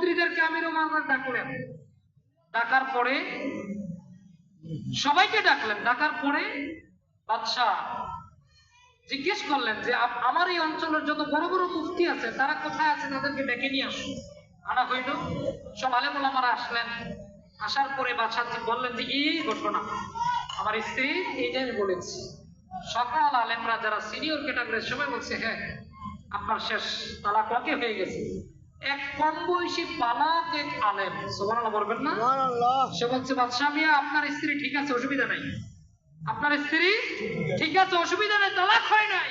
মন্ত্রীদেরকে আমির ওমর ডাকলেন ডাকার পরে সবাইকে ডাকলেন। ডাকার পরে বাদশাহ জিজ্ঞেস করলেন যে আমার এই অঞ্চলের যত বড় বড় মুফতি আছে, তারা কোথায় আছে তাদেরকে ডেকে নিয়ে আসুন আনা হইল। সব আলেম ওলামারা আসলেন। আসার পরে বাদশাহ বললেন যে, এই ঘটনা, আমার স্ত্রী এইটাই আমি বলেছি, সকল আলেমরা যারা সিনিয়র ক্যাটাগরির সবাই বলছে হ্যাঁ আপনার শেষ তালাক ওকে হয়ে গেছে? এক কম বয়সী বালক এক আলেম। সুবহানাল্লাহ বলবেন না? সে বলছে বাদশাহ মিয়া আপনার স্ত্রী ঠিক আছে অসুবিধা নাই। আপনার স্ত্রী ঠিক আছে অসুবিধা নেই তালাক হয় নাই।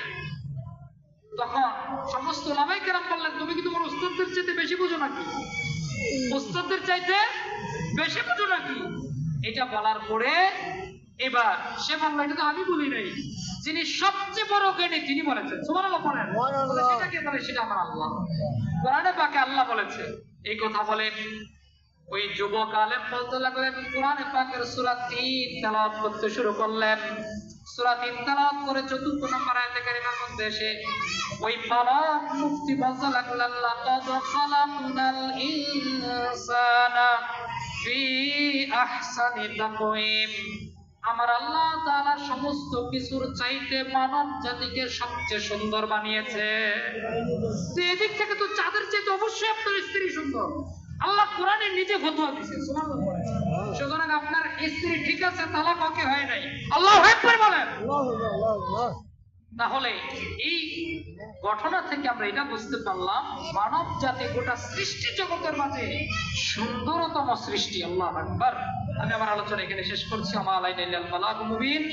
তখন সমস্ত লামাই কেরাম বললেন তুমি কি তোমার উস্তাদদের চাইতে বেশি বুঝো নাকি? উস্তাদদের চাইতে বেশি বুঝো নাকি? এটা বলার পরে এবার সে বলল এটা তো আমি বলি নাই। যিনি সবচেয়ে বড় জ্ঞানী তিনি বলেছেন। সুবহানাল্লাহ বলেন। বলে, সেটাকে বলে সেটা আমার আল্লাহ। কোরআনে পাকে আল্লাহ বলেছে এই কথা বলেন ওই যুবক আলেম বলতে লাগলেন কোরআনে পাকের সূরা 3 তেলাওয়াত করতে শুরু করলেন। সূরা 3 তেলাওয়াত করে চতুর্থ নম্বর আয়াতে মধ্যে এসে ওই বালক মুফতি বলতে লাগলেন লাকাদ খালাকনাল ইনসানা ফি আহসানি তাকওয়িম। আমার আল্লাহ তাআলা সমস্ত কিছুর চাইতে মানব জাতিকে সবচেয়ে সুন্দর বানিয়েছে। এদিক থেকে তো চাঁদের চাইতে অবশ্যই আপনার স্ত্রী সুন্দর। আল্লাহ কোরআনে নিজে ফতোয়া দিছে সুতরাং আপনার স্ত্রী ঠিক আছে, তালাক ওকে হয় নাই। আল্লাহ একবার বলেন। তাহলে এই ঘটনা থেকে আমরা এটা বুঝতে পারলাম, মানব জাতি গোটা সৃষ্টি জগতের মাঝে সুন্দরতম সৃষ্টি, আল্লাহ আকবার। আমি আমার আলোচনা এখানে শেষ করছি। আমার আলাইন মুবিন।